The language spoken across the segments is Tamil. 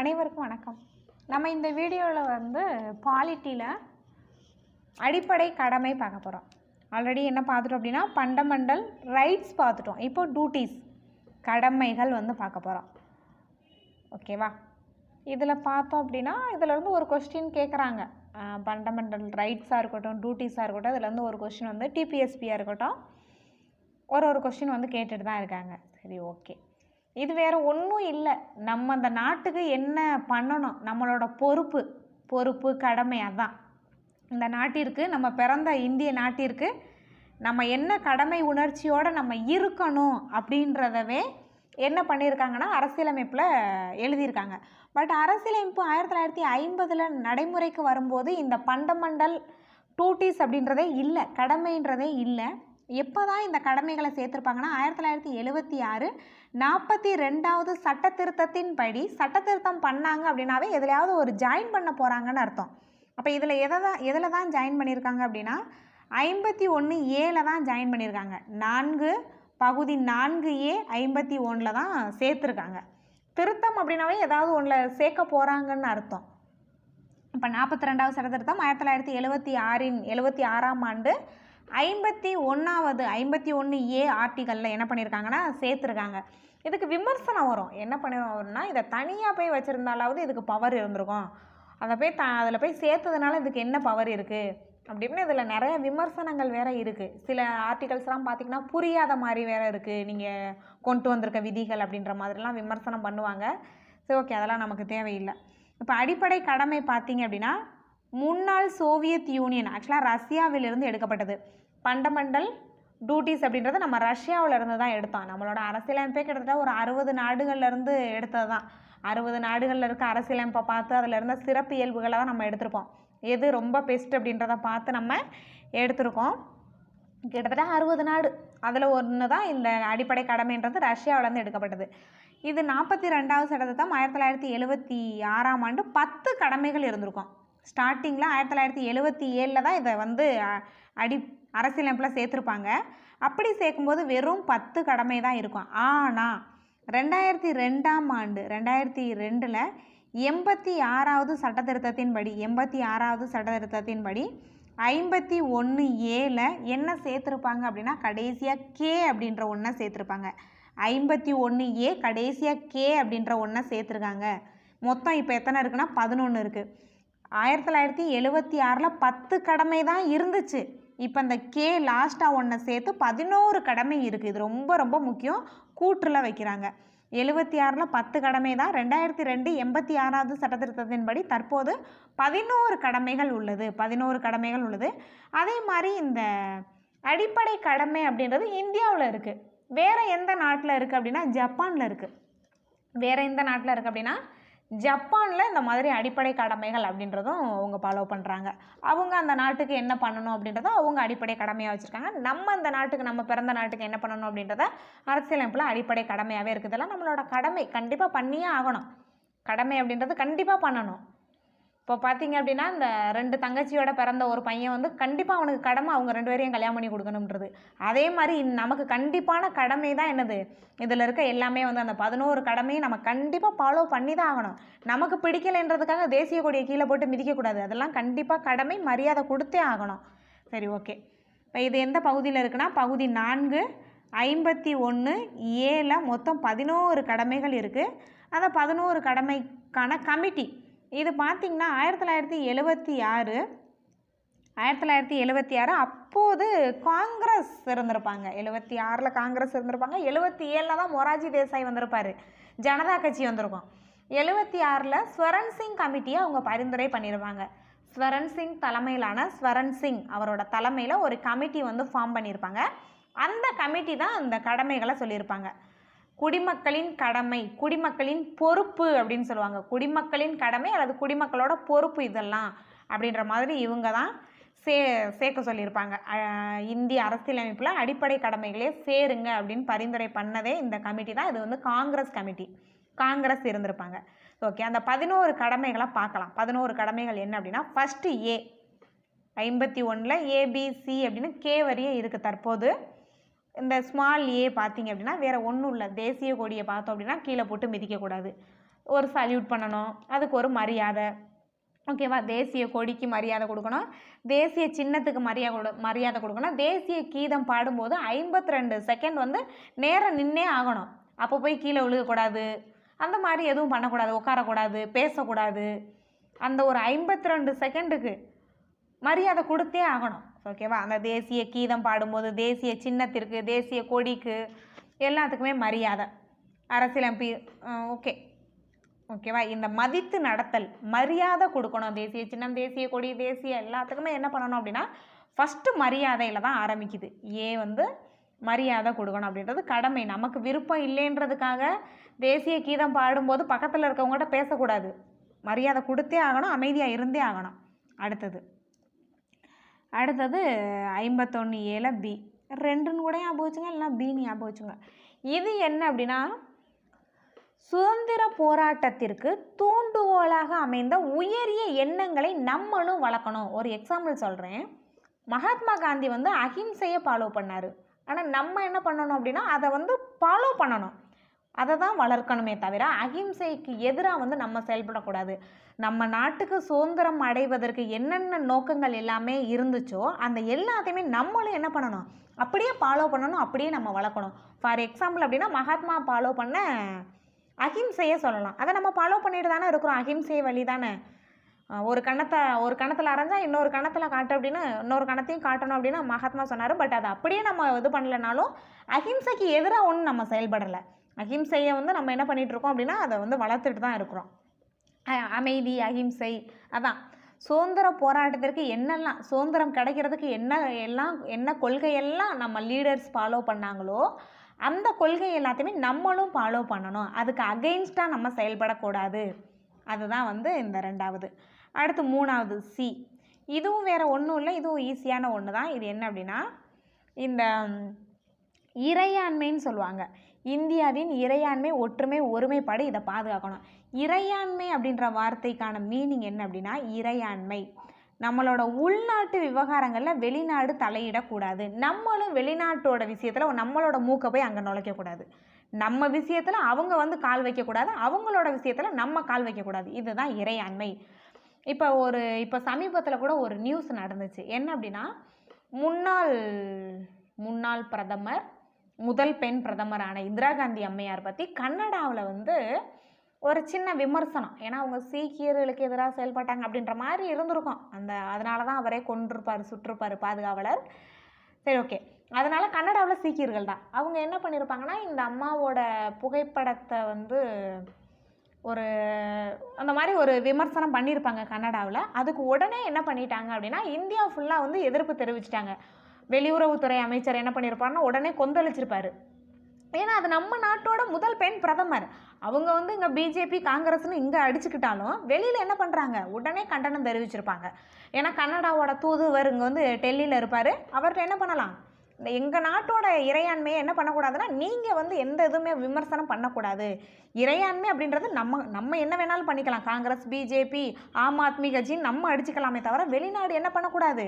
அனைவருக்கும் வணக்கம். நம்ம இந்த வீடியோவில் வந்து பாலிட்டியில் அடிப்படை கடமை பார்க்க போகிறோம் ஆல்ரெடி என்ன பார்த்துட்டோம் அப்படின்னா ஃபண்டமெண்டல் ரைட்ஸ் பார்த்துட்டோம். இப்போ டியூட்டிஸ் கடமைகள் வந்து பார்க்க போகிறோம் ஓகேவா இதில் பார்த்தோம் அப்படின்னா இதில் இருந்து ஒரு கொஸ்டின் கேட்குறாங்க ஃபண்டமெண்டல் ரைட்ஸாக இருக்கட்டும் டியூட்டிஸாக இருக்கட்டும் இதுலேருந்து ஒரு கொஸ்டின் வந்து டிபிஎஸ்பியாக இருக்கட்டும் ஒரு ஒரு கொஸ்டின் வந்து கேட்டுட்டு தான் இருக்காங்க. சரி ஓகே இது வேறு ஒன்றும் இல்லை. நம்ம அந்த நாட்டுக்கு என்ன பண்ணணும்? நம்மளோட பொறுப்பு பொறுப்பு கடமை அதான். இந்த நாட்டிற்கு நம்ம பிறந்த இந்திய நாட்டிற்கு நம்ம என்ன கடமை உணர்ச்சியோடு நம்ம இருக்கணும் அப்படின்றதவே என்ன பண்ணியிருக்காங்கன்னா அரசியலமைப்பில் எழுதியிருக்காங்க. பட் அரசியலமைப்பு ஆயிரத்தி தொள்ளாயிரத்தி ஐம்பதில் நடைமுறைக்கு வரும்போது இந்த பண்டமண்டல் டூட்டிஸ் அப்படின்றதே இல்லை கடமைன்றதே இல்லை. எப்போ தான் இந்த கடமைகளை சேர்த்துருப்பாங்கன்னா ஆயிரத்தி தொள்ளாயிரத்தி எழுபத்தி ஆறு நாற்பத்தி ரெண்டாவது சட்ட திருத்தத்தின்படி சட்ட திருத்தம் பண்ணாங்க அப்படின்னாவே எதுலையாவது ஒரு ஜாயின் பண்ண போகிறாங்கன்னு அர்த்தம். அப்போ இதில் எதை தான் எதில் தான் ஜாயின் பண்ணியிருக்காங்க அப்படின்னா ஐம்பத்தி ஒன்று ஏல தான் ஜாயின் பண்ணியிருக்காங்க நான்கு பகுதி நான்கு ஏ ஐம்பத்தி ஒன்றில் தான் சேர்த்துருக்காங்க. திருத்தம் அப்படின்னாவே ஏதாவது ஒன்றில் சேர்க்க போகிறாங்கன்னு அர்த்தம். இப்போ நாற்பத்தி ரெண்டாவது சட்ட திருத்தம் ஆயிரத்தி தொள்ளாயிரத்தி எழுபத்தி ஆறின் எழுபத்தி ஆறாம் ஆண்டு ஐம்பத்தி ஒன்றாவது ஐம்பத்தி ஒன்று ஏ ஆர்டிகளில் என்ன பண்ணியிருக்காங்கன்னா சேர்த்துருக்காங்க. இதுக்கு விமர்சனம் வரும். என்ன பண்ணிடுவோம்னா இதை தனியாக போய் வச்சுருந்தாலாவது இதுக்கு பவர் இருந்திருக்கும். அதை போய் த அதில் போய் சேர்த்ததுனால இதுக்கு என்ன பவர் இருக்குது அப்படின்னு இதில் நிறைய விமர்சனங்கள் வேறு இருக்குது சில ஆர்டிகல்ஸ்லாம் பார்த்திங்கன்னா புரியாத மாதிரி வேறு இருக்குது நீங்கள் கொண்டு வந்திருக்க விதிகள் அப்படின்ற மாதிரிலாம் விமர்சனம் பண்ணுவாங்க. சரி ஓகே அதெல்லாம் நமக்கு தேவையில்லை. இப்போ அடிப்படை கடமை பார்த்திங்க அப்படின்னா முன்னாள் சோவியத் யூனியன் ஆக்சுவலாக ரஷ்யாவிலிருந்து எடுக்கப்பட்டது. பண்டமண்டல் டியூட்டிஸ் அப்படின்றது நம்ம ரஷ்யாவில் இருந்து தான் எடுத்தோம். நம்மளோட அரசியலமைப்பே கிட்டத்தட்ட ஒரு அறுபது நாடுகள்லேருந்து எடுத்தது தான் அறுபது நாடுகளில் இருக்க அரசியலமைப்பை பார்த்து அதில் இருந்த சிறப்பு இயல்புகளை தான் நம்ம எடுத்திருப்போம். எது ரொம்ப பெஸ்ட் அப்படின்றத பார்த்து நம்ம எடுத்திருக்கோம். கிட்டத்தட்ட அறுபது நாடு. அதில் ஒன்று தான் இந்த அடிப்படை கடமைன்றது ரஷ்யாவிலேருந்து எடுக்கப்பட்டது. இது நாற்பத்தி ரெண்டாவது சட்டத்திட்டம். ஆயிரத்தி தொள்ளாயிரத்தி எழுபத்தி ஆறாம் ஆண்டு பத்து கடமைகள் இருந்திருக்கும். ஸ்டார்டிங்கில் ஆயிரத்தி தொள்ளாயிரத்தி எழுபத்தி ஏழில் தான் இதை வந்து அடி அரசியலமைப்பில் சேர்த்துருப்பாங்க. அப்படி சேர்க்கும்போது வெறும் பத்து கடமை தான் இருக்கும். ஆனால் ரெண்டாயிரத்தி ரெண்டாம் ஆண்டு ரெண்டாயிரத்தி ரெண்டில் எண்பத்தி ஆறாவது சட்டத்திருத்தத்தின்படி எண்பத்தி ஆறாவது சட்டத்திருத்தத்தின்படி ஐம்பத்தி ஒன்று ஏல என்ன சேர்த்துருப்பாங்க அப்படின்னா கடைசியாக கே அப்படின்ற ஒன்றை சேர்த்துருப்பாங்க. ஐம்பத்தி ஒன்று ஏ கடைசியாக கே அப்படின்ற ஒன்றை சேர்த்துருக்காங்க. மொத்தம் இப்போ எத்தனை இருக்குன்னா பதினொன்று இருக்குது ஆயிரத்தி தொள்ளாயிரத்தி எழுபத்தி ஆறில் பத்து கடமை தான் இருந்துச்சு. இப்போ இந்த கே லாஸ்ட்டாக ஒன்றை சேர்த்து பதினோரு கடமை இருக்குது இது ரொம்ப ரொம்ப முக்கியம். கூற்றில் வைக்கிறாங்க. எழுபத்தி ஆறில் பத்து கடமை தான். ரெண்டாயிரத்தி ரெண்டு எண்பத்தி ஆறாவது சட்டத்திருத்தத்தின்படி தற்போது பதினோரு கடமைகள் உள்ளது. பதினோரு கடமைகள் உள்ளது. அதே மாதிரி இந்த அடிப்படை கடமை அப்படின்றது இந்தியாவில் இருக்குது வேறு எந்த நாட்டில் இருக்குது அப்படின்னா ஜப்பானில் இருக்குது வேறு எந்த நாட்டில் இருக்குது அப்படின்னா ஜப்பானில் இந்த மாதிரி அடிப்படை கடமைகள் அப்படின்றதும் அவங்க ஃபாலோ பண்ணுறாங்க அவங்க அந்த நாட்டுக்கு என்ன பண்ணணும் அப்படின்றத அவங்க அடிப்படை கடமையாக வச்சுருக்காங்க. நம்ம அந்த நாட்டுக்கு நம்ம பிறந்த நாட்டுக்கு என்ன பண்ணணும் அப்படின்றத அரசியலமைப்பில் அடிப்படை கடமையாகவே இருக்குது. இதெல்லாம் நம்மளோட கடமை. கண்டிப்பாக பண்ணியே ஆகணும். கடமை அப்படின்றது கண்டிப்பாக பண்ணணும். இப்போ பார்த்தீங்க அப்படின்னா இந்த ரெண்டு தங்கச்சியோட பிறந்த ஒரு பையன் வந்து கண்டிப்பாக அவனுக்கு கடமை அவங்க ரெண்டு பேரையும் கல்யாணம் பண்ணி கொடுக்கணுன்றது அதே மாதிரி நமக்கு கண்டிப்பான கடமை தான் என்னது? இதில் இருக்க எல்லாமே வந்து அந்த பதினோரு கடமையும் நம்ம கண்டிப்பாக ஃபாலோ பண்ணி தான் ஆகணும். நமக்கு பிடிக்கலைன்றதுக்காக தேசிய கொடியை கீழே போட்டு மிதிக்கக்கூடாது அதெல்லாம் கண்டிப்பாக கடமை மரியாதை கொடுத்தே ஆகணும். சரி ஓகே. இப்போ இது எந்த பகுதியில் இருக்குன்னா பகுதி நான்கு ஐம்பத்தி ஒன்று ஏல மொத்தம் பதினோரு கடமைகள் இருக்குது அந்த பதினோரு கடமைக்கான கமிட்டி இது பார்த்திங்கன்னா ஆயிரத்தி தொள்ளாயிரத்தி எழுபத்தி ஆறு. ஆயிரத்தி தொள்ளாயிரத்தி எழுபத்தி ஆறு அப்போது காங்கிரஸ் இருந்திருப்பாங்க. எழுபத்தி ஆறில் காங்கிரஸ் இருந்திருப்பாங்க. எழுபத்தி ஏழில் தான் மொராஜி தேசாய் வந்திருப்பார். ஜனதா கட்சி வந்திருக்கும். எழுபத்தி ஆறில் ஸ்வரன் சிங் கமிட்டியை அவங்க பரிந்துரை பண்ணியிருப்பாங்க ஸ்வரன் சிங் தலைமையிலான ஸ்வரன் சிங் அவரோட தலைமையில் ஒரு கமிட்டி வந்து ஃபார்ம் பண்ணியிருப்பாங்க அந்த கமிட்டி தான் அந்த கடமைகளை சொல்லியிருப்பாங்க. குடிமக்களின் கடமை குடிமக்களின் பொறுப்பு அப்படின்னு சொல்லுவாங்க. குடிமக்களின் கடமை அல்லது குடிமக்களோட பொறுப்பு இதெல்லாம் அப்படின்ற மாதிரி இவங்க தான் சே சேர்க்க சொல்லியிருப்பாங்க. இந்திய அரசியலமைப்பில் அடிப்படை கடமைகளே சேருங்க அப்படின்னு பரிந்துரை பண்ணதே இந்த கமிட்டி தான். இது வந்து காங்கிரஸ் கமிட்டி. காங்கிரஸ் இருந்திருப்பாங்க. ஓகே அந்த பதினோரு கடமைகளை பார்க்கலாம். பதினோரு கடமைகள் என்ன அப்படின்னா ஃபஸ்ட்டு ஏ ஐம்பத்தி ஒன்றில் ஏபிசி அப்படின்னு கே வரையே இருக்குது தற்போது. இந்த ஸ்மால் ஏ பார்த்தீங்க அப்படின்னா வேறு ஒன்றும் இல்லை. தேசிய கொடியை பார்த்தோம் அப்படின்னா கீழே போட்டு மிதிக்கக்கூடாது ஒரு சல்யூட் பண்ணணும். அதுக்கு ஒரு மரியாதை. ஓகேவா தேசிய கொடிக்கு மரியாதை கொடுக்கணும். தேசிய சின்னத்துக்கு மரியாதை கொடு மரியாதை கொடுக்கணும். தேசிய கீதம் பாடும்போது ஐம்பத்தி ரெண்டு செகண்ட் வந்து நேரம் நின்னே ஆகணும். அப்போ போய் கீழே விழுகக்கூடாது. அந்த மாதிரி எதுவும் பண்ணக்கூடாது. உட்காரக்கூடாது. பேசக்கூடாது. அந்த ஒரு ஐம்பத்தி ரெண்டு செகண்டுக்கு மரியாதை கொடுத்தே ஆகணும். ஓகேவா அந்த தேசிய கீதம் பாடும்போது தேசிய சின்னத்திற்கு தேசிய கொடிக்கு எல்லாத்துக்குமே மரியாதை. அரசியலமைப்பு ஓகே ஓகேவா இந்த மதித்து நடத்தல் மரியாதை கொடுக்கணும். தேசிய சின்னம் தேசிய கொடி தேசிய எல்லாத்துக்குமே என்ன பண்ணணும் அப்படின்னா ஃபஸ்ட்டு மரியாதையில் தான் ஆரம்பிக்குது. ஏ வந்து மரியாதை கொடுக்கணும் அப்படின்றது கடமை. நமக்கு விருப்பம் இல்லைன்றதுக்காக தேசிய கீதம் பாடும்போது பக்கத்தில் இருக்கவங்ககிட்ட பேசக்கூடாது. மரியாதை கொடுத்தே ஆகணும் அமைதியாக இருந்தே ஆகணும். அடுத்தது அடுத்தது ஐம்பத்தொன்று ஏழை பி ரெண்டுன்னு கூட ஞாபகம் வச்சுங்க இல்லைனா பின்னு ஞாபகம் வச்சுங்க. இது என்ன அப்படின்னா சுதந்திர போராட்டத்திற்கு தூண்டுகோலாக அமைந்த உயரிய எண்ணங்களை நம்மளும் வளர்க்கணும். ஒரு எக்ஸாம்பிள் சொல்கிறேன் மகாத்மா காந்தி வந்து அஹிம்சையை ஃபாலோ பண்ணார். ஆனால் நம்ம என்ன பண்ணணும் அப்படின்னா அதை வந்து ஃபாலோ பண்ணணும். அதை தான் வளர்க்கணுமே தவிர அஹிம்சைக்கு எதிராக வந்து நம்ம செயல்படக்கூடாது. நம்ம நாட்டுக்கு சுதந்திரம் அடைவதற்கு என்னென்ன நோக்கங்கள் எல்லாமே இருந்துச்சோ அந்த எல்லாத்தையுமே நம்மளும் என்ன பண்ணணும்? அப்படியே ஃபாலோ பண்ணணும் அப்படியே நம்ம வளர்க்கணும். ஃபார் எக்ஸாம்பிள் அப்படின்னா மகாத்மா ஃபாலோ பண்ண அஹிம்சையே சொல்லலாம். அதை நம்ம ஃபாலோ பண்ணிட்டு தானே இருக்கிறோம். அஹிம்சை வழி தானே. ஒரு கணத்தை ஒரு கணத்தில் அரைஞ்சால் இன்னொரு கணத்தில் காட்டு அப்படின்னு இன்னொரு கணத்தையும் காட்டணும் அப்படின்னு மகாத்மா சொன்னார். பட் அதை அப்படியே நம்ம இது பண்ணலைனாலும் அஹிம்சைக்கு எதிராக ஒன்றும் நம்ம செயல்படலை. அஹிம்சையை வந்து நம்ம என்ன பண்ணிகிட்ருக்கோம் இருக்கோம் அப்படின்னா அதை வந்து வளர்த்துட்டு தான் இருக்கிறோம். அமைதி அஹிம்சை அதான். சுதந்திர போராட்டத்திற்கு என்னெல்லாம் சுதந்திரம் கிடைக்கிறதுக்கு என்ன எல்லாம் என்ன கொள்கையெல்லாம் நம்ம லீடர்ஸ் ஃபாலோ பண்ணாங்களோ அந்த கொள்கை எல்லாத்தையுமே நம்மளும் ஃபாலோ பண்ணணும். அதுக்கு அகெயின்ஸ்டாக நம்ம செயல்படக்கூடாது. அதுதான் வந்து இந்த ரெண்டாவது. அடுத்து மூணாவது சி இதுவும் வேறு ஒன்றும் இல்லை இதுவும் ஈஸியான ஒன்று தான் இது என்ன அப்படின்னா இந்த இறையாண்மைன்னு சொல்லுவாங்க. இந்தியாவின் இறையாண்மை ஒற்றுமை ஒருமைப்பாடு இதை பாதுகாக்கணும். இறையாண்மை அப்படின்ற வார்த்தைக்கான மீனிங் என்ன அப்படின்னா இறையாண்மை. நம்மளோட உள்நாட்டு விவகாரங்களில் வெளிநாடு தலையிடக்கூடாது. நம்மளும் வெளிநாட்டோட விஷயத்தில் நம்மளோட மூக்கை போய் அங்கே நுழைக்கக்கூடாது. நம்ம விஷயத்தில் அவங்க வந்து கால் வைக்கக்கூடாது. அவங்களோட விஷயத்தில் நம்ம கால் வைக்கக்கூடாது. இதுதான் இறையாண்மை. இப்போ ஒரு இப்போ சமீபத்தில் கூட ஒரு நியூஸ் நடந்துச்சு. என்ன அப்படின்னா முன்னாள் முன்னாள் பிரதமர் முதல் பெண் பிரதமரான இந்திரா காந்தி அம்மையார் பற்றி கன்னடாவில் வந்து ஒரு சின்ன விமர்சனம். ஏன்னா அவங்க சீக்கியர்களுக்கு எதிராக செயல்பட்டாங்க அப்படின்ற மாதிரி இருந்திருக்கும். அந்த அதனால தான் அவரே கொண்டிருப்பார் சுற்றிருப்பார் பாதுகாவலர். சரி ஓகே. அதனால் கன்னடாவில் சீக்கியர்கள் தான். அவங்க என்ன பண்ணியிருப்பாங்கன்னா இந்த அம்மாவோட புகைப்படத்தை வந்து ஒரு அந்த மாதிரி ஒரு விமர்சனம் பண்ணியிருப்பாங்க கன்னடாவில். அதுக்கு உடனே என்ன பண்ணிட்டாங்க அப்படின்னா இந்தியா ஃபுல்லாக வந்து எதிர்ப்பு தெரிவிச்சிட்டாங்க. வெளியுறவுத்துறை அமைச்சர் என்ன பண்ணியிருப்பாருன்னா உடனே கொந்தளிச்சிருப்பார். ஏன்னா அது நம்ம நாட்டோட முதல் பெண் பிரதமர். அவங்க வந்து இங்கே பிஜேபி காங்கிரஸ்னு இங்கே அடிச்சுக்கிட்டாலும் வெளியில் என்ன பண்ணுறாங்க உடனே கண்டனம் தெரிவிச்சிருப்பாங்க. ஏன்னா கன்னடாவோட தூதுவர் இங்கே வந்து டெல்லியில் இருப்பார். அவர்கிட்ட என்ன பண்ணலாம்? இந்த எங்கள் நாட்டோட இறையாண்மையை என்ன பண்ணக்கூடாதுன்னா நீங்கள் வந்து எந்த இதுவுமே விமர்சனம் பண்ணக்கூடாது. இறையாண்மை அப்படின்றது நம்ம நம்ம என்ன வேணாலும் பண்ணிக்கலாம். காங்கிரஸ் பிஜேபி ஆம் ஆத்மி கட்சின்னு நம்ம அடிச்சுக்கலாமே தவிர வெளிநாடு என்ன பண்ணக்கூடாது?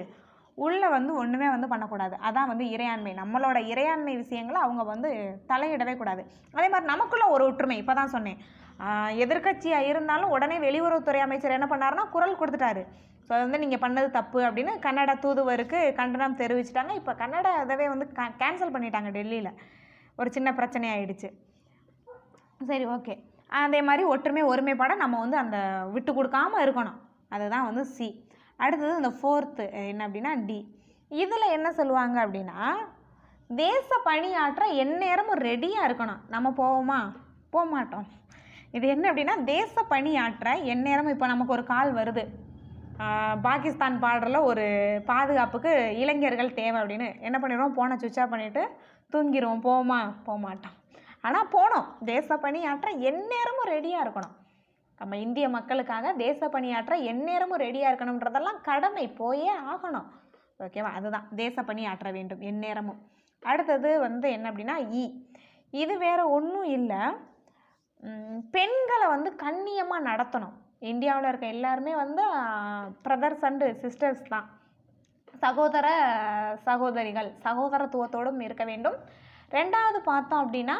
உள்ளே வந்து ஒன்றுமே வந்து பண்ணக்கூடாது. அதான் வந்து இறையாண்மை. நம்மளோட இறையாண்மை விஷயங்களை அவங்க வந்து தலையிடவே கூடாது. அதே மாதிரி நமக்குள்ள ஒரு ஒற்றுமை இப்போ தான் சொன்னேன் எதிர்கட்சியாக இருந்தாலும் உடனே வெளியுறவுத்துறை அமைச்சர் என்ன பண்ணாருன்னா குரல் கொடுத்துட்டாரு. ஸோ அது வந்து நீங்கள் பண்ணது தப்பு அப்படின்னு கன்னட தூதுவருக்கு கண்டனம் தெரிவிச்சிட்டாங்க. இப்போ கன்னட இதவே வந்து கேன்சல் பண்ணிட்டாங்க டெல்லியில். ஒரு சின்ன பிரச்சனையாயிடுச்சு சரி ஓகே. அதே மாதிரி ஒற்றுமை ஒருமைப்பாட நம்ம வந்து அந்த விட்டு கொடுக்காம இருக்கணும். அதுதான் வந்து சி. அடுத்தது இந்த ஃபோர்த்து என்ன அப்படின்னா டி இதில் என்ன சொல்லுவாங்க அப்படின்னா தேச பணியாற்ற எந்நேரமும் ரெடியாக இருக்கணும். நம்ம போவோமா? போக மாட்டோம் இது என்ன அப்படின்னா தேச பணியாற்ற எந்நேரமும் இப்போ நமக்கு ஒரு கால் வருது. பாகிஸ்தான் பார்டரில் ஒரு பாதுகாப்புக்கு இளைஞர்கள் தேவை அப்படின்னு. என்ன பண்ணிடுவோம்? போனை சுவிட்ச் ஆஃப் பண்ணிவிட்டு தூங்கிடுவோம் போவோமா போக மாட்டோம் ஆனால் போனோம். தேச பணியாற்ற எந்நேரமும் ரெடியாக இருக்கணும். நம்ம இந்திய மக்களுக்காக தேச பணியாற்ற எந்நேரமும் ரெடியாக இருக்கணுன்றதெல்லாம் கடமை போயே ஆகணும். ஓகேவா அதுதான். தேச பணியாற்ற வேண்டும் எந்நேரமும். அடுத்தது வந்து என்ன அப்படின்னா இ. இது வேறு ஒன்றும் இல்லை. பெண்களை வந்து கண்ணியமாக நடத்தணும். இந்தியாவில் இருக்க எல்லாருமே வந்து பிரதர்ஸ் அண்டு சிஸ்டர்ஸ் தான். சகோதர சகோதரிகள் சகோதரத்துவத்தோடும் இருக்க வேண்டும். ரெண்டாவது பார்த்தோம் அப்படின்னா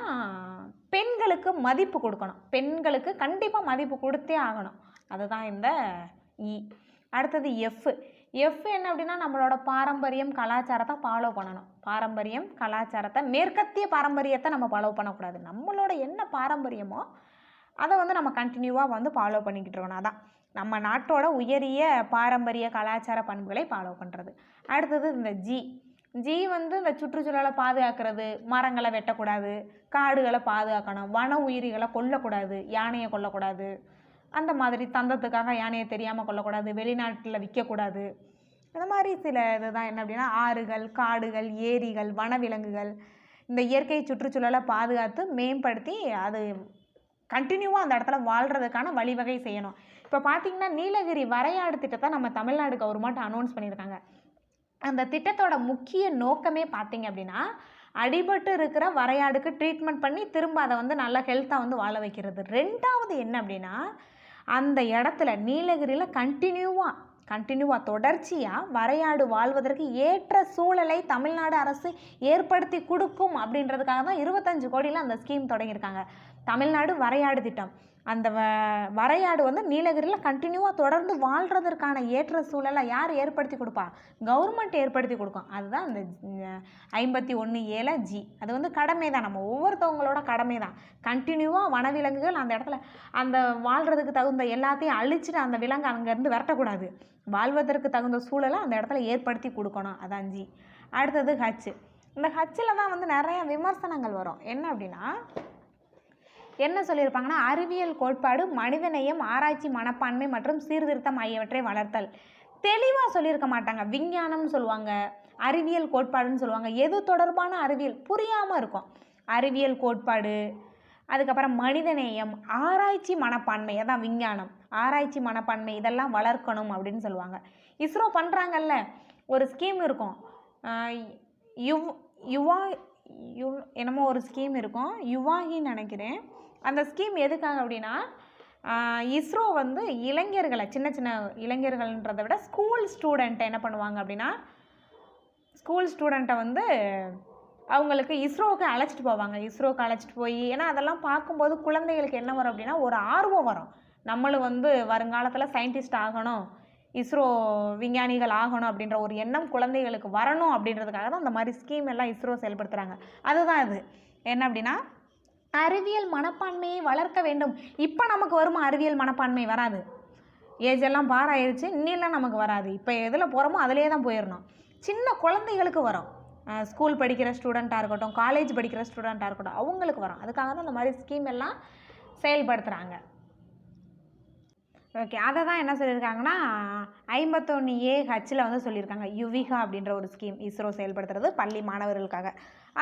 பெண்களுக்கு மதிப்பு கொடுக்கணும். பெண்களுக்கு கண்டிப்பாக மதிப்பு கொடுத்தே ஆகணும். அதுதான் இந்த இ அடுத்தது எஃப் எஃப் என்ன அப்படின்னா நம்மளோட பாரம்பரியம் கலாச்சாரத்தை ஃபாலோ பண்ணணும். பாரம்பரியம் கலாச்சாரத்தை மேற்கத்திய பாரம்பரியத்தை நம்ம ஃபாலோ பண்ணக்கூடாது. நம்மளோட என்ன பாரம்பரியமோ அதை வந்து நம்ம கண்டினியூவாக வந்து ஃபாலோ பண்ணிக்கிட்டு இருக்கணும். அதான். நம்ம நாட்டோட உயரிய பாரம்பரிய கலாச்சார பண்புகளை ஃபாலோ பண்ணுறது அடுத்தது இந்த ஜி ஜி வந்து இந்த சுற்றுச்சூழலை பாதுகாக்கிறது மரங்களை வெட்டக்கூடாது காடுகளை பாதுகாக்கணும் வன உயிரிகளை கொல்லக்கூடாது யானையை கொல்லக்கூடாது. அந்த மாதிரி தந்தத்துக்காக யானையை தெரியாமல் கொல்லக்கூடாது வெளிநாட்டில் விற்கக்கூடாது. இந்த மாதிரி சில இதுதான் என்ன அப்படின்னா ஆறுகள் காடுகள் ஏரிகள் வனவிலங்குகள் இந்த இயற்கை சுற்றுச்சூழலை பாதுகாத்து மேம்படுத்தி அது கண்டினியூவாக அந்த இடத்துல வாழ்கிறதுக்கான வழிவகை செய்யணும். இப்போ பார்த்தீங்கன்னா நீலகிரி வரையாடு திட்டத்தை நம்ம தமிழ்நாடு கவர்மெண்ட் அனௌன்ஸ் பண்ணியிருக்காங்க. அந்த திட்டத்தோட முக்கிய நோக்கமே பார்த்தீங்க அப்படின்னா அடிபட்டு இருக்கிற வரையாடுக்கு ட்ரீட்மெண்ட் பண்ணி திரும்ப அதை வந்து நல்ல ஹெல்த்தாக வந்து வாழ வைக்கிறது. ரெண்டாவது என்ன அப்படின்னா அந்த இடத்துல நீலகிரியில் கண்டினியூவாக கண்டினியூவாக தொடர்ச்சியாக வரையாடு வாழ்வதற்கு ஏற்ற சூழலை தமிழ்நாடு அரசு ஏற்படுத்தி கொடுக்கும் அப்படின்றதுக்காக தான் இருபத்தஞ்சு கோடியில் அந்த ஸ்கீம் தொடங்கியிருக்காங்க. தமிழ்நாடு வரையாடு திட்டம். அந்த வ வரையாடு வந்து நீலகிரியில் கண்டினியூவாக தொடர்ந்து வாழ்கிறதற்கான ஏற்ற சூழலை யார் ஏற்படுத்தி கொடுப்பா? கவர்மெண்ட் ஏற்படுத்தி கொடுக்கும். அதுதான் அந்த ஐம்பத்தி ஒன்று ஏழை ஜி அது வந்து கடமை தான். நம்ம ஒவ்வொருத்தவங்களோட கடமை தான். கண்டினியூவாக வனவிலங்குகள் அந்த இடத்துல அந்த வாழ்கிறதுக்கு தகுந்த எல்லாத்தையும் அழிச்சிட்டு அந்த விலங்கு அங்கேருந்து விரட்டக்கூடாது. வாழ்வதற்கு தகுந்த சூழலை அந்த இடத்துல ஏற்படுத்தி கொடுக்கணும். அதான் ஜி அடுத்தது ஹச்சு இந்த ஹச்சில் தான் வந்து நிறைய விமர்சனங்கள் வரும். என்ன அப்படின்னா என்ன சொல்லியிருப்பாங்கன்னா அறிவியல் கோட்பாடு மனிதநேயம் ஆராய்ச்சி மனப்பான்மை மற்றும் சீர்திருத்தம் ஆகியவற்றை வளர்த்தல். தெளிவாக சொல்லியிருக்க மாட்டாங்க. விஞ்ஞானம்னு சொல்லுவாங்க அறிவியல் கோட்பாடுன்னு சொல்லுவாங்க. எது தொடர்பான அறிவியல்? புரியாமல் இருக்கும். அறிவியல் கோட்பாடு அதுக்கப்புறம் மனிதநேயம் ஆராய்ச்சி மனப்பான்மை. அதான் விஞ்ஞானம். ஆராய்ச்சி மனப்பான்மை இதெல்லாம் வளர்க்கணும் அப்படின்னு சொல்லுவாங்க. இஸ்ரோ பண்ணுறாங்கல்ல ஒரு ஸ்கீம் இருக்கும். யுவ் யுவா யு என்னமோ ஒரு ஸ்கீம் இருக்கும். யுவாகின்னு நினைக்கிறேன். அந்த ஸ்கீம் எதுக்காக அப்படின்னா இஸ்ரோ வந்து இளைஞர்களை சின்ன சின்ன இளைஞர்கள்ன்றதை விட ஸ்கூல் ஸ்டூடெண்ட்டை என்ன பண்ணுவாங்க அப்படின்னா ஸ்கூல் ஸ்டூடெண்ட்டை வந்து அவங்களுக்கு இஸ்ரோவுக்கு அழைச்சிட்டு போவாங்க. இஸ்ரோவுக்கு அழைச்சிட்டு போய் ஏன்னா அதெல்லாம் பார்க்கும்போது குழந்தைகளுக்கு என்ன வரும் அப்படின்னா ஒரு ஆர்வம் வரும். நம்மளும் வந்து வருங்காலத்தில் சயின்டிஸ்ட் ஆகணும் இஸ்ரோ விஞ்ஞானிகள் ஆகணும் அப்படின்ற ஒரு எண்ணம் குழந்தைகளுக்கு வரணும் அப்படின்றதுக்காக தான் அந்த மாதிரி ஸ்கீம் எல்லாம் இஸ்ரோ செயல்படுத்துகிறாங்க அதுதான் இது. என்ன அப்படின்னா அறிவியல் மனப்பான்மையை வளர்க்க வேண்டும். இப்போ நமக்கு வருமா அறிவியல் மனப்பான்மை? வராது. ஏஜ் எல்லாம் பார் ஆயிருச்சு இன்னிலாம் நமக்கு வராது. இப்போ எதில் போகிறோமோ அதிலே தான் போயிடணும் சின்ன குழந்தைகளுக்கு வரும். ஸ்கூல் படிக்கிற ஸ்டூடெண்ட்டாக இருக்கட்டும் காலேஜ் படிக்கிற ஸ்டூடெண்ட்டாக இருக்கட்டும் அவங்களுக்கு வரும். அதுக்காக தான் இந்த மாதிரி ஸ்கீம் எல்லாம் செயல்படுத்துகிறாங்க ஓகே அதை தான் என்ன சொல்லியிருக்காங்கன்னா ஐம்பத்தொன்று ஏ ஹச்சில் வந்து சொல்லியிருக்காங்க யுவிகா அப்படின்ற ஒரு ஸ்கீம் இஸ்ரோ செயல்படுத்துறது பள்ளி மாணவர்களுக்காக.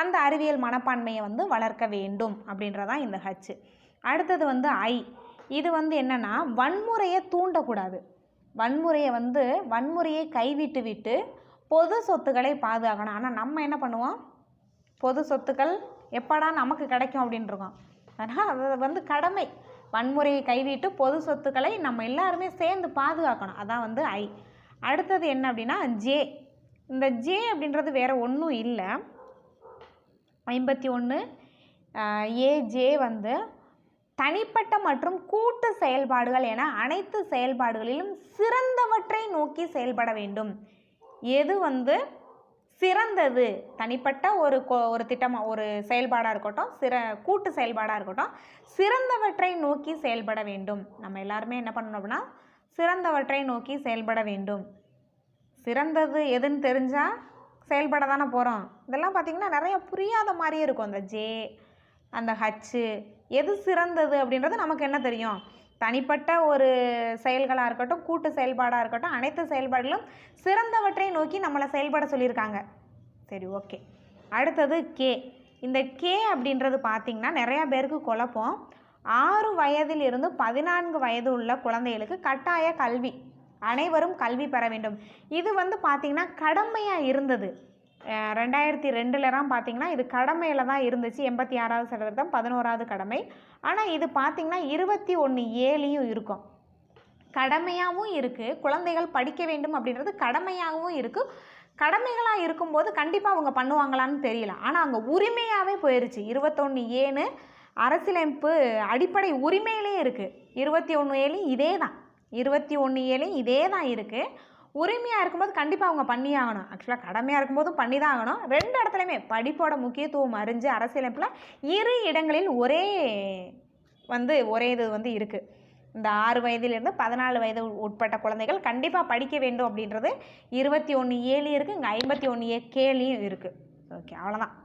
அந்த அறிவியல் மனப்பான்மையை வந்து வளர்க்க வேண்டும் அப்படின்றதான் இந்த ஹச்சு அடுத்தது வந்து ஐ இது வந்து என்னென்னா வன்முறையை தூண்டக்கூடாது. வன்முறையை வந்து வன்முறையை கைவிட்டு விட்டு பொது சொத்துக்களை பாதுகாக்கணும். ஆனால் நம்ம என்ன பண்ணுவோம்? பொது சொத்துக்கள் எப்படா நமக்கு கிடைக்கும் அப்படின்னு ஆனால் அது வந்து கடமை. வன்முறையை கைவிட்டு பொது சொத்துக்களை நம்ம எல்லாருமே சேர்ந்து பாதுகாக்கணும். அதான் வந்து ஐ அடுத்தது என்ன அப்படின்னா ஜே இந்த ஜே அப்படின்றது வேறு ஒன்றும் இல்லை. ஐம்பத்தி ஒன்று ஏஜே வந்து தனிப்பட்ட மற்றும் கூட்டு செயல்பாடுகள் என அனைத்து செயல்பாடுகளிலும் சிறந்தவற்றை நோக்கி செயல்பட வேண்டும். எது வந்து சிறந்தது. தனிப்பட்ட ஒரு ஒரு திட்டமாக ஒரு செயல்பாடாக இருக்கட்டும் சிற கூட்டு செயல்பாடாக இருக்கட்டும் சிறந்தவற்றை நோக்கி செயல்பட வேண்டும். நம்ம எல்லாருமே என்ன பண்ணணும் அப்படின்னா சிறந்தவற்றை நோக்கி செயல்பட வேண்டும். சிறந்தது எதுன்னு தெரிஞ்சால் செயல்பட தானே போகிறோம் இதெல்லாம் பார்த்திங்கன்னா நிறைய புரியாத மாதிரியே இருக்கும். அந்த ஜே அந்த ஹச்சு எது சிறந்தது அப்படின்றது நமக்கு என்ன தெரியும்? தனிப்பட்ட ஒரு செயல்களாக இருக்கட்டும் கூட்டு செயல்பாடாக இருக்கட்டும் அனைத்து செயல்பாடுகளும் சிறந்தவற்றை நோக்கி நம்மளை செயல்பட சொல்லியிருக்காங்க. சரி ஓகே. அடுத்தது கே. இந்த கே அப்படின்றது பார்த்திங்கன்னா நிறையா பேருக்கு குழப்பம். ஆறு வயதில் இருந்து பதினான்கு வயது உள்ள குழந்தைகளுக்கு கட்டாய கல்வி. அனைவரும் கல்வி பெற வேண்டும். இது வந்து பார்த்திங்கன்னா கடமையாக இருந்தது. ரெண்டாயிரத்தி ரெண்டுலலாம் பார்த்தீங்கன்னா இது கடமையில் தான் இருந்துச்சு. எண்பத்தி ஆறாவது சதவீதம் பதினோராவது கடமை. ஆனால் இது பார்த்திங்கன்னா இருபத்தி ஒன்று ஏழையும் இருக்கும். கடமையாகவும் இருக்குது குழந்தைகள் படிக்க வேண்டும் அப்படின்றது கடமையாகவும் இருக்குது கடமைகளாக இருக்கும்போது கண்டிப்பாக அவங்க பண்ணுவாங்களான்னு தெரியல. ஆனால் அங்கே உரிமையாகவே போயிருச்சு. இருபத்தொன்று ஏன்னு அரசியலமைப்பு அடிப்படை உரிமையிலே இருக்குது இருபத்தி ஒன்று ஏழையும் இதே தான் இருபத்தி ஒன்று ஏழையும் இதே தான் இருக்குது உரிமையாக இருக்கும்போது கண்டிப்பாக அவங்க பண்ணி ஆகணும் ஆக்சுவலாக கடமையாக இருக்கும்போதும் பண்ணி தான் ஆகணும். ரெண்டு இடத்துலையுமே படிப்போட முக்கியத்துவம் அறிஞ்சு அரசியலமைப்பில் இரு இடங்களில் ஒரே வந்து ஒரே இது வந்து இருக்குது இந்த ஆறு வயதிலிருந்து பதினாலு வயது உட்பட்ட குழந்தைகள் கண்டிப்பாக படிக்க வேண்டும் அப்படின்றது இருபத்தி ஒன்று ஏழு இருக்குது இங்கே ஐம்பத்தி ஒன்று ஏ கேலியும் இருக்குது ஓகே அவ்வளோதான்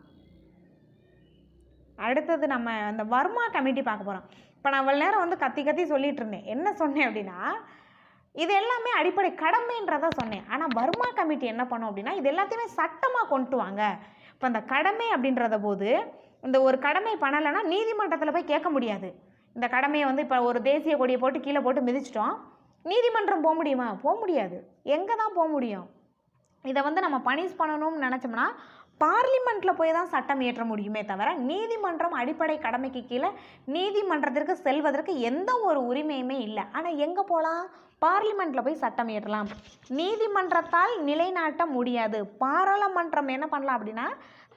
அடுத்தது நம்ம அந்த வர்மா கமிட்டி பார்க்க போகிறோம் இப்போ நான் அவ்வளோ நேரம் வந்து கத்தி கத்தி சொல்லிட்டு இருந்தேன். என்ன சொன்னேன் அப்படின்னா இது எல்லாமே அடிப்படை கடமைன்றதை சொன்னேன். ஆனால் வர்மா கமிட்டி என்ன பண்ணும் அப்படின்னா இது எல்லாத்தையுமே சட்டமாக கொண்டு வாங்க. இப்போ அந்த கடமை அப்படின்றத போது இந்த ஒரு கடமை பண்ணலைன்னா நீதிமன்றத்தில் போய் கேட்க முடியாது. இந்த கடமையை வந்து இப்போ ஒரு தேசிய கொடியை போட்டு கீழே போட்டு மிதிச்சிட்டோம். நீதிமன்றம் போக முடியுமா? போக முடியாது. எங்கே தான் போக முடியும்? இதை வந்து நம்ம பனிஷ் பண்ணணும்னு நினச்சோம்னா பார்லிமெண்ட்டில் போய் தான் சட்டம் இயற்ற முடியுமே தவிர நீதிமன்றம் அடிப்படை கடமைக்கு கீழே நீதிமன்றத்திற்கு செல்வதற்கு எந்த ஒரு உரிமையுமே இல்லை. ஆனால் எங்கே போகலாம் பார்லிமெண்ட்டில் போய் சட்டம் இயற்றலாம் நீதிமன்றத்தால் நிலைநாட்ட முடியாது. பாராளுமன்றம் என்ன பண்ணலாம் அப்படின்னா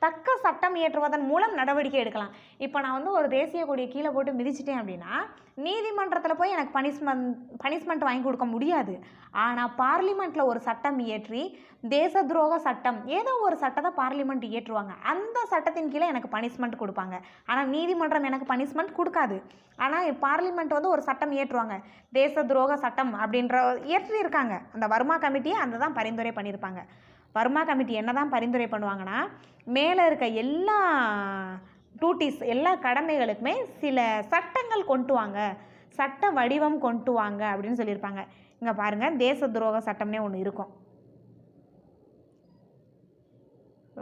தக்க சட்டம் இயற்றுவதன் மூலம் நடவடிக்கை எடுக்கலாம். இப்போ நான் வந்து ஒரு தேசிய கொடியை கீழே போட்டு மிதிச்சிட்டேன் அப்படின்னா நீதிமன்றத்தில் போய் எனக்கு பனிஷ்மெண்ட் பனிஷ்மெண்ட் வாங்கி கொடுக்க முடியாது. ஆனால் பார்லிமெண்ட்டில் ஒரு சட்டம் இயற்றி தேச துரோக சட்டம் ஏதோ ஒரு சட்டத்தை பார்லிமெண்ட் இயற்றுவாங்க. அந்த சட்டத்தின் கீழே எனக்கு பனிஷ்மெண்ட் கொடுப்பாங்க. ஆனால் நீதிமன்றம் எனக்கு பனிஷ்மெண்ட் கொடுக்காது. ஆனால் பார்லிமெண்ட் வந்து ஒரு சட்டம் இயற்றுவாங்க. தேச துரோக சட்டம் அப்படின்ற இயற்றியிருக்காங்க அந்த வர்மா கமிட்டியை அந்த தான் பரிந்துரை பண்ணியிருப்பாங்க. வர்மா கமிட்டி என்ன தான் பரிந்துரை பண்ணுவாங்கன்னா மேலே இருக்க எல்லா டூட்டிஸ் எல்லா கடமைகளுக்குமே சில சட்டங்கள் கொண்டு வாங்க. சட்ட வடிவம் கொண்டு வாங்க அப்படின்னு சொல்லியிருப்பாங்க. இங்கே பாருங்கள் தேச துரோக சட்டம்னே ஒன்று இருக்கும்.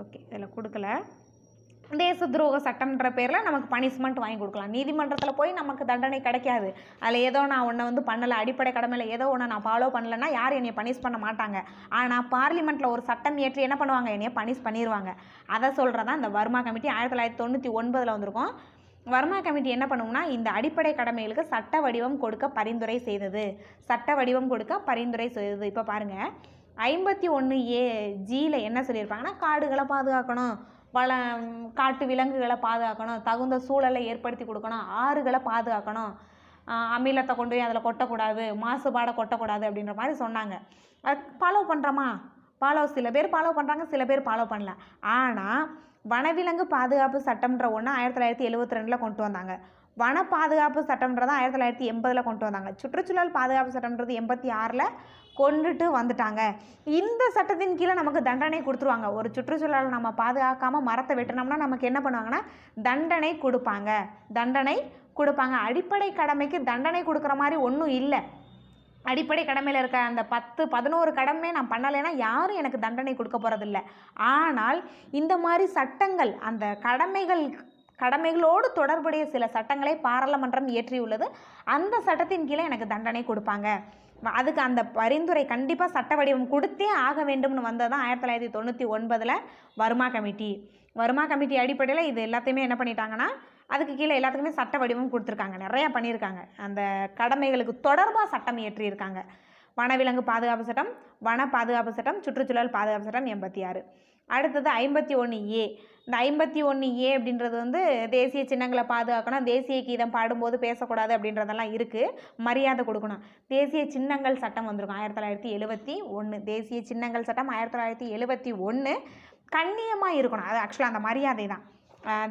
ஓகே இதில் கொடுக்கல. தேச துரோக சட்டம்ன்ற பேரில் நமக்கு பனிஷ்மெண்ட் வாங்கி கொடுக்கலாம். நீதிமன்றத்தில் போய் நமக்கு தண்டனை கிடைக்காது. அதில் ஏதோ நான் ஒன்றை வந்து பண்ணலை அடிப்படை கடமையில் ஏதோ ஒன்று நான் ஃபாலோ பண்ணலைன்னா யார் என்னை பனிஷ் பண்ண மாட்டாங்க. ஆனால் பார்லிமெண்ட்டில் ஒரு சட்டம் ஏற்றி என்ன பண்ணுவாங்க? என்னைய பனிஷ் பண்ணிடுவாங்க அதை சொல்கிறதா இந்த வர்மா கமிட்டி ஆயிரத்தி தொள்ளாயிரத்தி தொண்ணூற்றி ஒன்பதில் வந்திருக்கும். வர்மா கமிட்டி என்ன பண்ணுவோம்னா இந்த அடிப்படை கடமைகளுக்கு சட்ட வடிவம் கொடுக்க பரிந்துரை செய்தது. சட்ட வடிவம் கொடுக்க பரிந்துரை செய்தது. இப்போ பாருங்கள் ஐம்பத்தி ஒன்று ஏ ஜியில் என்ன சொல்லியிருப்பாங்கன்னா காடுகளை பாதுகாக்கணும். வள காட்டு விலங்குகளை பாதுகாக்கணும் தகுந்த சூழலை ஏற்படுத்தி கொடுக்கணும் ஆறுகளை பாதுகாக்கணும். அமிலத்தை கொண்டு போய் அதில் கொட்டக்கூடாது மாசுபாடை கொட்டக்கூடாது அப்படின்ற மாதிரி சொன்னாங்க. அது ஃபாலோ பண்ணுறோமா ஃபாலோ சில பேர் ஃபாலோ பண்ணுறாங்க சில பேர் ஃபாலோ பண்ணல. ஆனால் வனவிலங்கு பாதுகாப்பு சட்டம்ன்ற ஒன்று ஆயிரத்தி தொள்ளாயிரத்தி எழுபத்தி ரெண்டில் கொண்டு வந்தாங்க. வன பாதுகாப்பு சட்டம்ன்றதான் ஆயிரத்தி தொள்ளாயிரத்தி எண்பதில் கொண்டு வந்தாங்க. சுற்றுச்சூழல் பாதுகாப்பு சட்டம்ன்றது எண்பத்தி ஆறில் கொண்டுட்டு வந்துட்டாங்க. இந்த சட்டத்தின் கீழே நமக்கு தண்டனை கொடுத்துருவாங்க. ஒரு சுற்றுச்சூழலை நம்ம பாதுகாக்காமல் மரத்தை வெட்டினோம்னா நமக்கு என்ன பண்ணுவாங்கன்னா தண்டனை கொடுப்பாங்க. தண்டனை கொடுப்பாங்க. அடிப்படை கடமைக்கு தண்டனை கொடுக்குற மாதிரி ஒன்றும் இல்லை. அடிப்படை கடமையில் இருக்க அந்த பத்து பதினோரு கடமை நான் பண்ணலைன்னா யாரும் எனக்கு தண்டனை கொடுக்க போகிறதில்ல ஆனால் இந்த மாதிரி சட்டங்கள் அந்த கடமைகள் கடமைகளோடு தொடர்புடைய சில சட்டங்களை பாராளுமன்றம் இயற்றியுள்ளது. அந்த சட்டத்தின் கீழே எனக்கு தண்டனை கொடுப்பாங்க. அதுக்கு அந்த பரிந்துரை கண்டிப்பாக சட்ட வடிவம் கொடுத்தே ஆக வேண்டும்னு வந்தது தான் ஆயிரத்தி தொள்ளாயிரத்தி தொண்ணூற்றி ஒன்பதில் வர்மா கமிட்டி. வர்மா கமிட்டி அடிப்படையில் இது எல்லாத்தையுமே என்ன பண்ணிட்டாங்கன்னா அதுக்கு கீழே எல்லாத்துக்குமே சட்ட வடிவம் கொடுத்துருக்காங்க. நிறையா பண்ணியிருக்காங்க. அந்த கடமைகளுக்கு தொடர்பாக சட்டம் இயற்றியிருக்காங்க. வனவிலங்கு பாதுகாப்பு சட்டம் வன பாதுகாப்பு சட்டம் சுற்றுச்சூழல் பாதுகாப்பு சட்டம் எண்பத்தி ஆறு. அடுத்தது ஐம்பத்தி ஒன்று ஏ. இந்த ஐம்பத்தி ஒன்று ஏ அப்படின்றது வந்து தேசிய சின்னங்களை பாதுகாக்கணும். தேசிய கீதம் பாடும்போது பேசக்கூடாது அப்படின்றதெல்லாம் இருக்குது மரியாதை கொடுக்கணும். தேசிய சின்னங்கள் சட்டம் வந்திருக்கும். ஆயிரத்தி தொள்ளாயிரத்தி எழுபத்தி ஒன்று தேசிய சின்னங்கள் சட்டம் ஆயிரத்தி தொள்ளாயிரத்தி எழுபத்தி ஒன்று கண்ணியமாக இருக்கணும். அது ஆக்சுவலாக அந்த மரியாதை தான்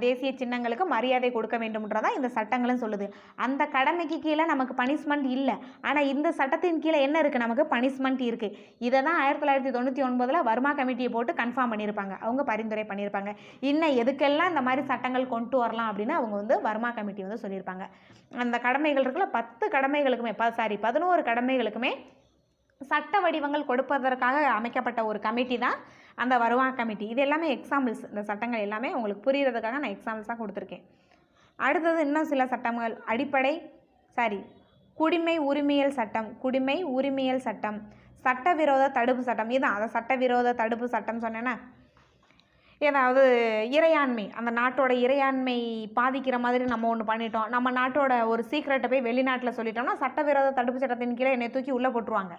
தேசிய சின்னங்களுக்கு மரியாதை கொடுக்க வேண்டும்ன்றதான் இந்த சட்டங்களும் சொல்லுது. அந்த கடமைக்கு கீழே நமக்கு பனிஷ்மெண்ட் இல்லை. ஆனால் இந்த சட்டத்தின் கீழே என்ன இருக்குது நமக்கு பனிஷ்மெண்ட் இருக்குது இதை தான் ஆயிரத்தி தொள்ளாயிரத்தி தொண்ணூற்றி ஒன்பதில் வர்மா கமிட்டியை போட்டு கன்ஃபார்ம் பண்ணியிருப்பாங்க. அவங்க பரிந்துரை பண்ணியிருப்பாங்க. இன்னும் எதுக்கெல்லாம் இந்த மாதிரி சட்டங்கள் கொண்டு வரலாம் அப்படின்னு அவங்க வந்து வர்மா கமிட்டி வந்து சொல்லியிருப்பாங்க. அந்த கடமைகள் இருக்குல்ல பத்து கடமைகளுக்குமே ப சாரி பதினோரு கடமைகளுக்குமே சட்ட வடிவங்கள் கொடுப்பதற்காக அமைக்கப்பட்ட ஒரு கமிட்டி தான் அந்த வருவா கமிட்டி இது எல்லாமே எக்ஸாம்பிள்ஸ் இந்த சட்டங்கள் எல்லாமே உங்களுக்கு புரிகிறதுக்காக நான் எக்ஸாம்பிள்ஸாக கொடுத்துருக்கேன். அடுத்தது இன்னும் சில சட்டங்கள் அடிப்படை சாரி குடிமை உரிமையல் சட்டம் குடிமை உரிமையல் சட்டம் சட்டவிரோத தடுப்பு சட்டம் இதுதான் அதை சட்டவிரோத தடுப்பு சட்டம் சொன்னேன்னா ஏதாவது இறையாண்மை அந்த நாட்டோட இறையாண்மை பாதிக்கிற மாதிரி நம்ம ஒன்று பண்ணிட்டோம் நம்ம நாட்டோட ஒரு சீக்ரெட்டை போய் வெளிநாட்டில் சொல்லிட்டோம்னா சட்டவிரோத தடுப்பு சட்டத்தின் கீழே என்னை தூக்கி உள்ளே போட்டுருவாங்க.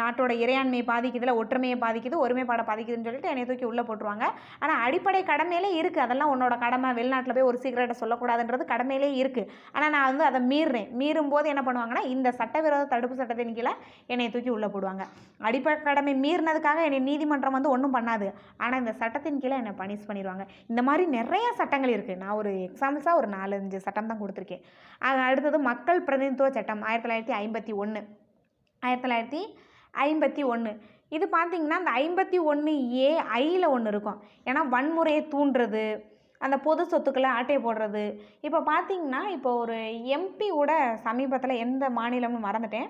நாட்டோட இறையாண்மையை பாதிக்குதுல ஒற்றுமையை பாதிக்குது ஒருமைப்பாடை பாதிக்குதுன்னு சொல்லிட்டு என்னை தூக்கி உள்ளே போட்டுருவாங்க. ஆனால் அடிப்படை கடமையிலே இருக்குது அதெல்லாம் உன்னோட கடமை. வெளிநாட்டில் போய் ஒரு சீக்கிரட்டை சொல்லக்கூடாதுன்றது கடமையிலே இருக்குது ஆனால் நான் வந்து அதை மீறினேன் மீறும் போது என்ன பண்ணுவாங்கன்னா இந்த சட்டவிரோத தடுப்பு சட்டத்தின் கீழே என்னை தூக்கி உள்ளே போடுவாங்க. அடிப்படை கடமை மீறினதுக்காக என்னை நீதிமன்றம் வந்து ஒன்றும் பண்ணாது. ஆனால் இந்த சட்டத்தின் கீழே என்னை பனிஷ் பண்ணிடுவாங்க இந்த மாதிரி நிறைய சட்டங்கள் இருக்குது நான் ஒரு எக்ஸாம்பிள்ஸாக ஒரு நாலஞ்சு சட்டம் தான் கொடுத்துருக்கேன். அடுத்தது மக்கள் பிரதிநிதித்துவ சட்டம் ஆயிரத்தி தொள்ளாயிரத்தி ஐம்பத்தி ஒன்று ஆயிரத்தி தொள்ளாயிரத்தி ஐம்பத்தி ஒன்று. இது பார்த்திங்கன்னா அந்த ஐம்பத்தி ஒன்று ஏ ஐயில் ஒன்று இருக்கும். ஏன்னா வன்முறையை தூண்டுறது அந்த பொது சொத்துக்களை ஆட்டை போடுறது. இப்போ பார்த்தீங்கன்னா இப்போ ஒரு எம்பியோட சமீபத்தில் எந்த மாநிலம்னு மறந்துட்டேன்.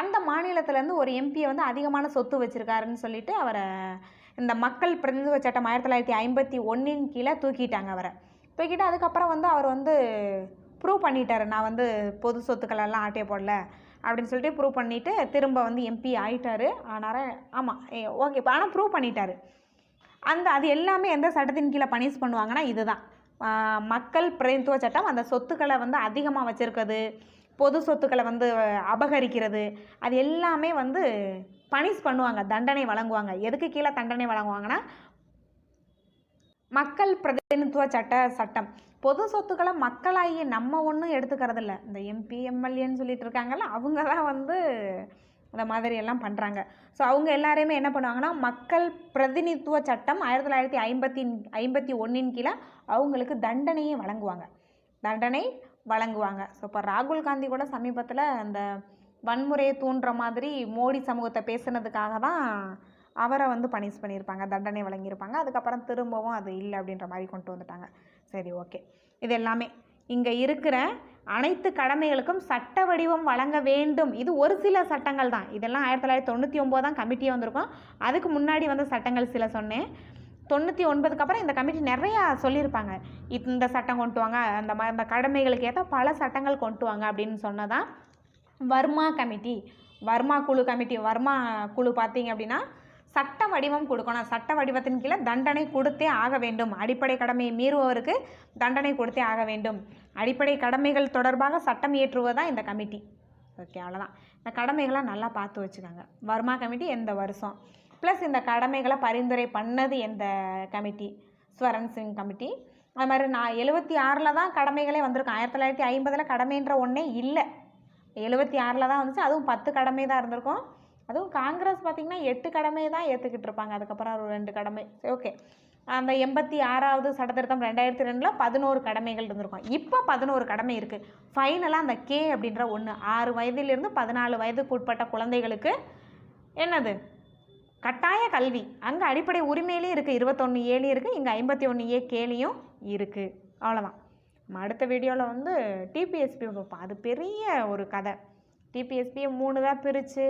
அந்த மாநிலத்திலேருந்து ஒரு எம்பியை வந்து அதிகமான சொத்து வச்சுருக்காருன்னு சொல்லிட்டு அவரை இந்த மக்கள் பிரதிநிதித்துவ சட்டம் ஆயிரத்தி தொள்ளாயிரத்தி ஐம்பத்தி ஒன்றின் கீழே தூக்கிட்டாங்க அவரை. தூக்கிட்டு அதுக்கப்புறம் வந்து அவர் வந்து ப்ரூவ் பண்ணிட்டாரு நான் வந்து பொது சொத்துக்களெல்லாம் ஆட்டே போடல. அப்படின்னு சொல்லிட்டு ப்ரூவ் பண்ணிவிட்டு திரும்ப வந்து எம்பி ஆயிட்டாரு. ஆனால் ஆமாம் ஓகே ஆனால் ப்ரூவ் பண்ணிட்டார். அந்த அது எல்லாமே எந்த சட்டத்தின் கீழே பனிஷ் பண்ணுவாங்கன்னா இதுதான். மக்கள் பிரதிநிதித்துவ சட்டம் அந்த சொத்துக்களை வந்து அதிகமாக வச்சுருக்கிறது பொது சொத்துக்களை வந்து அபகரிக்கிறது அது எல்லாமே வந்து பனிஷ் பண்ணுவாங்க தண்டனை வழங்குவாங்க. எதுக்கு கீழே தண்டனை வழங்குவாங்கன்னா மக்கள் பிரதிநிதித்துவ சட்ட சட்டம். பொது சொத்துக்களை மக்களாகிய நம்ம ஒன்றும் எடுத்துக்கிறது இல்லை இந்த எம்பி எம்எல்ஏன்னு சொல்லிட்டு இருக்காங்கல்ல அவங்க தான் வந்து இந்த மாதிரி எல்லாம் பண்ணுறாங்க ஸோ அவங்க எல்லாரையுமே என்ன பண்ணுவாங்கன்னா மக்கள் பிரதிநிதித்துவ சட்டம் ஆயிரத்தி தொள்ளாயிரத்தி ஐம்பத்தி ஐம்பத்தி ஒன்றின் கீழே அவங்களுக்கு தண்டனையை வழங்குவாங்க. தண்டனை வழங்குவாங்க. ஸோ இப்போ ராகுல் காந்தி கூட சமீபத்தில் அந்த வன்முறையை தூண்டுற மாதிரி மோடி சமூகத்தை பேசுனதுக்காக தான் அவரை வந்து பனிஷ் பண்ணியிருப்பாங்க தண்டனை வழங்கியிருப்பாங்க. அதுக்கப்புறம் திரும்பவும் அது இல்லை அப்படின்ற மாதிரி கொண்டு வந்துட்டாங்க. சரி ஓகே இது எல்லாமே இங்கே இருக்கிற அனைத்து கடமைகளுக்கும் சட்ட வடிவம் வழங்க வேண்டும். இது ஒரு சில சட்டங்கள் தான். இதெல்லாம் ஆயிரத்தி தொள்ளாயிரத்தி தொண்ணூற்றி ஒம்பது தான் கமிட்டியே வந்திருக்கும். அதுக்கு முன்னாடி வந்த சட்டங்கள் சில சொன்னேன். தொண்ணூற்றி ஒன்பதுக்கு அப்புறம் இந்த கமிட்டி நிறையா சொல்லியிருப்பாங்க. இந்த சட்டம் கொண்டு வாங்க அந்த மாதிரி அந்த கடமைகளுக்கு ஏற்ற பல சட்டங்கள் கொண்டு வாங்க அப்படின்னு சொன்னதான் வர்மா கமிட்டி வர்மா குழு கமிட்டி வர்மா குழு பார்த்தீங்க அப்படின்னா சட்ட வடிவம் கொடுக்கணும். சட்ட வடிவத்தின் கீழே தண்டனை கொடுத்தே ஆக வேண்டும். அடிப்படை கடமையை மீறுபவருக்கு தண்டனை கொடுத்தே ஆக வேண்டும். அடிப்படை கடமைகள் தொடர்பாக சட்டம் இயற்றுவதுதான் இந்த கமிட்டி. ஓகே அவ்வளோதான் இந்த கடமைகளை நல்லா பார்த்து வச்சுக்கோங்க. வர்மா கமிட்டி எந்த வருஷம்? ப்ளஸ் இந்த கடமைகளை பரிந்துரை பண்ணது எந்த கமிட்டி? ஸ்வரன் சிங் கமிட்டி. அது மாதிரி நான் எழுபத்தி ஆறில் தான் கடமைகளே வந்திருக்கும். ஆயிரத்தி தொள்ளாயிரத்தி ஐம்பதில் கடமைன்ற ஒன்றே இல்லை. எழுபத்தி ஆறில் தான் வந்துச்சு. அதுவும் பத்து கடமை தான் இருந்திருக்கும். அதுவும் காங்கிரஸ் பார்த்திங்கன்னா எட்டு கடமை தான் ஏற்றுக்கிட்டு இருப்பாங்க. அதுக்கப்புறம் ஒரு ரெண்டு கடமை. சரி ஓகே அந்த எண்பத்தி ஆறாவது சட்டத்திருத்தம் ரெண்டாயிரத்தி ரெண்டில் பதினோரு கடமைகள் இருந்திருக்கும். இப்போ பதினோரு கடமை இருக்குது ஃபைனலாக அந்த கே அப்படின்ற ஒன்று ஆறு வயதிலிருந்து பதினாலு வயதுக்கு உட்பட்ட குழந்தைகளுக்கு என்னது? கட்டாய கல்வி. அங்கே அடிப்படை உரிமையிலையும் இருக்குது இருபத்தொன்று ஏழு இருக்குது இங்கே ஐம்பத்தி ஒன்று ஏ கேலியும் இருக்குது அவ்வளோதான் நம்ம அடுத்த வீடியோவில் வந்து டிபிஎஸ்பி பார்ப்போம். அது பெரிய ஒரு கதை. டிபிஎஸ்பியை மூணு தான் பிரித்து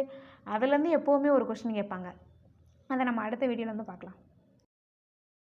அதுலேருந்து எப்போவுமே ஒரு கொஷின் கேட்பாங்க. அதை நம்ம அடுத்த வீடியோவில் வந்து பார்க்கலாம்.